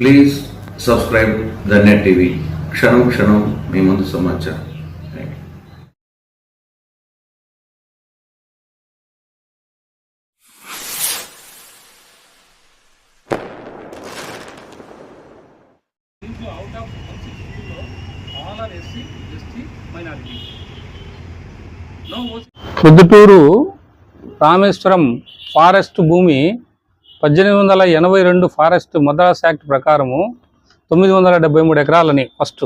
Please subscribe the net TV క్షణం క్షణం మీ ముందు సమాచారం. ప్రొద్దుటూరు రామేశ్వరం ఫారెస్ట్ భూమి పద్దెనిమిది వందల ఎనభై రెండు ఫారెస్ట్ మద్రాస్ యాక్ట్ ప్రకారము తొమ్మిది వందల డెబ్బై మూడు ఎకరాలని ఫస్ట్.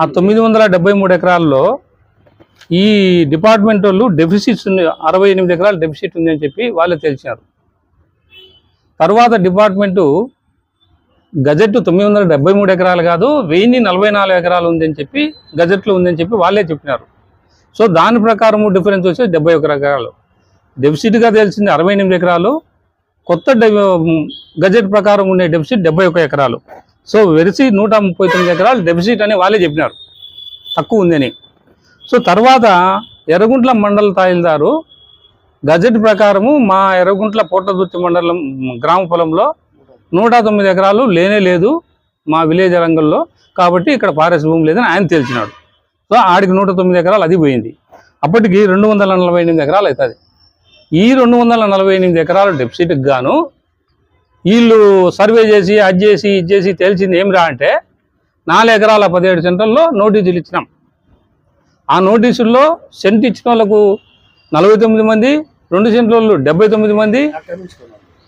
ఆ తొమ్మిది వందల డెబ్బై మూడు ఎకరాల్లో ఈ డిపార్ట్మెంట్ వాళ్ళు డెఫిసిట్స్ ఉంది అరవై ఎనిమిది ఎకరాలు డెఫిసిట్ ఉంది అని చెప్పి వాళ్ళే తెలిసినారు తర్వాత డిపార్ట్మెంటు గజెట్ తొమ్మిది వందల డెబ్బై మూడు ఎకరాలు కాదు వెయ్యి నలభై నాలుగు ఎకరాలు ఉందని చెప్పి గజెట్లో ఉందని చెప్పి వాళ్ళే చెప్పినారు. సో దాని ప్రకారం డిఫరెన్స్ వచ్చి డెబ్బై ఒక ఎకరాలు. డెఫిసిట్గా తెలిసింది అరవై ఎనిమిది ఎకరాలు కొత్త డె- గజెట్ ప్రకారం ఉండే డెఫిసిట్ డెబ్బై ఒక్క ఎకరాలు. సో వెరిసి నూట ముప్పై తొమ్మిది ఎకరాలు డెఫిసిట్ అని వాళ్ళే చెప్పినారు. తక్కువ ఉందని. సో తర్వాత ఎర్రగుంట్ల మండల తహసీల్దారు గజెట్ ప్రకారము మా ఎర్రగుంట్ల పోటదుర్తి మండలం గ్రామ పొలంలో నూట తొమ్మిది ఎకరాలు లేనే లేదు మా విలేజ్ రంగంలో. కాబట్టి ఇక్కడ ఫారెస్ట్ భూమి లేదని ఆయన తెలిసినాడు సో ఆడికి నూట తొమ్మిది ఎకరాలు అది పోయింది. అప్పటికి రెండు వందల నలభై ఎనిమిది ఎకరాలు అవుతుంది. ఈ రెండు వందల నలభై ఎనిమిది ఎకరాలు డెఫిసిట్కి గాను వీళ్ళు సర్వే చేసి అది చేసి ఇది చేసి తెలిసింది ఏం రా అంటే నాలుగు ఎకరాల పదిహేడు సెంటర్లో నోటీసులు ఇచ్చినాం. ఆ నోటీసుల్లో సెంట్ ఇచ్చిన వాళ్ళకు నలభై తొమ్మిది మంది రెండు సెంట్ల వాళ్ళు డెబ్బై తొమ్మిది మంది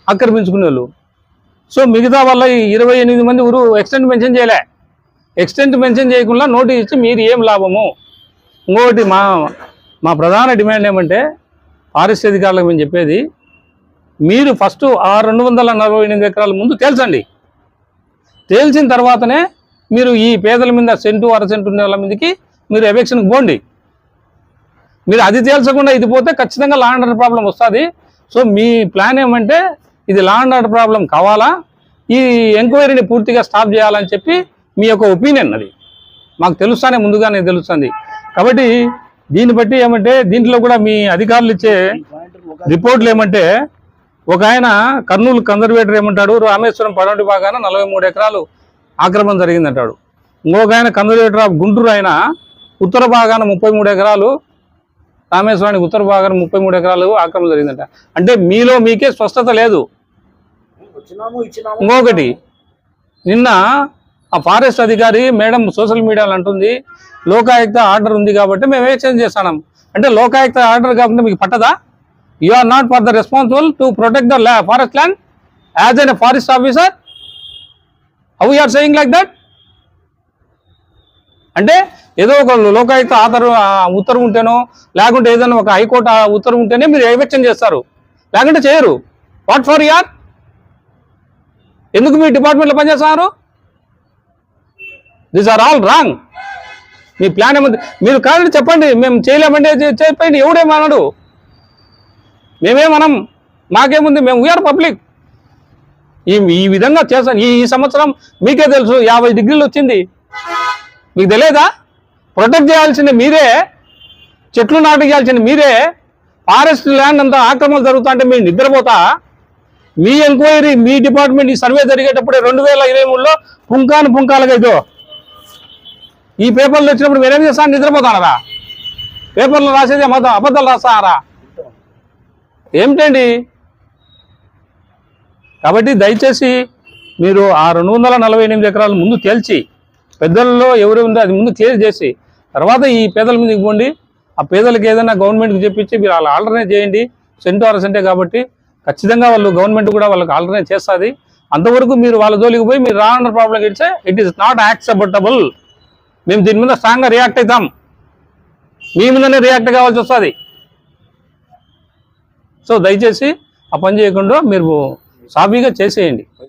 ఆక్రమించుకునే వాళ్ళు. సో మిగతా వల్ల ఇరవై ఎనిమిది మంది ఊరు ఎక్స్టెంట్ మెన్షన్ చేయలే. ఎక్స్టెంట్ మెన్షన్ చేయకుండా నోటీస్ ఇచ్చి మీరు ఏం లాభము? ఇంకొకటి మా మా ప్రధాన డిమాండ్ ఏమంటే ఫారెస్ట్ అధికారులకు మేము చెప్పేది మీరు ఫస్ట్ ఆ రెండు వందల నలభై ఎనిమిది ఎకరాల ముందు తేల్చండి. తేల్చిన తర్వాతనే మీరు ఈ పేదల మీద సెంటు అర సెంటు ఉండే వాళ్ళ మీదకి మీరు ఎలక్షన్కి పోండి. మీరు అది తేల్చకుండా ఇది పోతే ఖచ్చితంగా ల్యాండ్ ఆర్డర్ ప్రాబ్లం వస్తుంది. సో మీ ప్లాన్ ఏమంటే ఇది ల్యాండ్ ఆర్డర్ ప్రాబ్లం కావాలా? ఈ ఎంక్వైరీని పూర్తిగా స్టాప్ చేయాలని చెప్పి మీ యొక్క ఒపీనియన్ అది. మాకు తెలుస్తానే ముందుగానే తెలుస్తుంది. కాబట్టి దీన్ని బట్టి ఏమంటే దీంట్లో కూడా మీ అధికారులు ఇచ్చే రిపోర్ట్లు ఏమంటే ఒక ఆయన కర్నూలు కన్జర్వేటర్ ఏమంటాడు? రామేశ్వరం పడమటి భాగాన నలభై మూడు ఎకరాలు ఆక్రమణ జరిగిందంటాడు. ఇంకొక ఆయన కన్జర్వేటర్ ఆఫ్ గుంటూరు ఆయన ఉత్తర భాగాన ముప్పై మూడు ఎకరాలు రామేశ్వరానికి ఉత్తర భాగాన ముప్పై మూడు ఎకరాలు ఆక్రమణ జరిగిందంట. అంటే మీలో మీకే స్పష్టత లేదు. ఇంకొకటి నిన్న ఆ ఫారెస్ట్ అధికారి మేడం సోషల్ మీడియాలో అంటుంది లోకాయుక్త ఆర్డర్ ఉంది కాబట్టి మేము ఎక్స్చేంజ్ చేస్తున్నాం అంటే లోకాయుక్త ఆర్డర్ కాకుండా మీకు పట్టదా? You are not for the responsible to protect the forest land as an forest officer how are saying like that అంటే ఏదో ఒక లోకాయుక్త ఆధార ఆ ఉత్తర్వు ఉంటేనో లేకుంటే ఏదైనా ఒక హైకోర్టు ఆ ఉత్తర్వు ఉంటేనే మీరు ఎవిక్షన్ చేస్తారు? లేకుంటే చేయరు. వాట్ ఫర్ యార్ ఎందుకు మీ డిపార్ట్మెంట్లో పనిచేస్తున్నారు? దిస్ ఆర్ ఆల్ రాంగ్ మీ ప్లాన్ ఏమంది? మీరు కాదండి చెప్పండి. మేము చేయలేమంటే చెప్పండి ఎవడేమన్నాడు మేమేమనం మాకేముంది? మేము వీఆర్ పబ్లిక్ ఈ ఈ విధంగా చేసాం ఈ ఈ సంవత్సరం మీకే తెలుసు యాభై డిగ్రీలు వచ్చింది. మీకు తెలియదా? ప్రొటెక్ట్ చేయాల్సింది మీరే. చెట్లు నాటేయాల్సింది మీరే. ఫారెస్ట్ ల్యాండ్ అంతా ఆక్రమణ జరుగుతుంటే మీరు నిద్రపోతా. మీ ఎంక్వైరీ మీ డిపార్ట్మెంట్ ఈ సర్వే జరిగేటప్పుడే రెండు వేల ఇరవై మూడులో పుంకాను పుంకాలుగా ఇదో. ఈ పేపర్లు వచ్చినప్పుడు మీరేం చేస్తాను నిద్రపోతారా? పేపర్లో రాసేది అబద్ధం అబద్ధాలు రాస్తారా? ఏమిటండి? కాబట్టి దయచేసి మీరు ఆ రెండు వందల నలభై ఎనిమిది ఎకరాల ముందు తేల్చి పెద్దల్లో ఎవరు ఉందో అది ముందు క్లియర్ చేసి తర్వాత ఈ పేదల మీదకి పోండి. ఆ పేదలకు ఏదైనా గవర్నమెంట్కి చెప్పించి మీరు వాళ్ళు ఆల్టర్నేట్ చేయండి. సెంటు ఆరు సెంటే కాబట్టి ఖచ్చితంగా వాళ్ళు గవర్నమెంట్ కూడా వాళ్ళకి ఆల్టర్నేట్ చేస్తుంది. అంతవరకు మీరు వాళ్ళ జోలికి పోయి మీరు రానున్న problem it's it is not acceptable. మేము దీని మీద స్ట్రాంగ్గా రియాక్ట్ అవుతాం. మీ మీదనే రియాక్ట్ కావాల్సి వస్తుంది. సో దయచేసి ఆ పని చేయకుండా మీరు సాఫీగా చేసేయండి.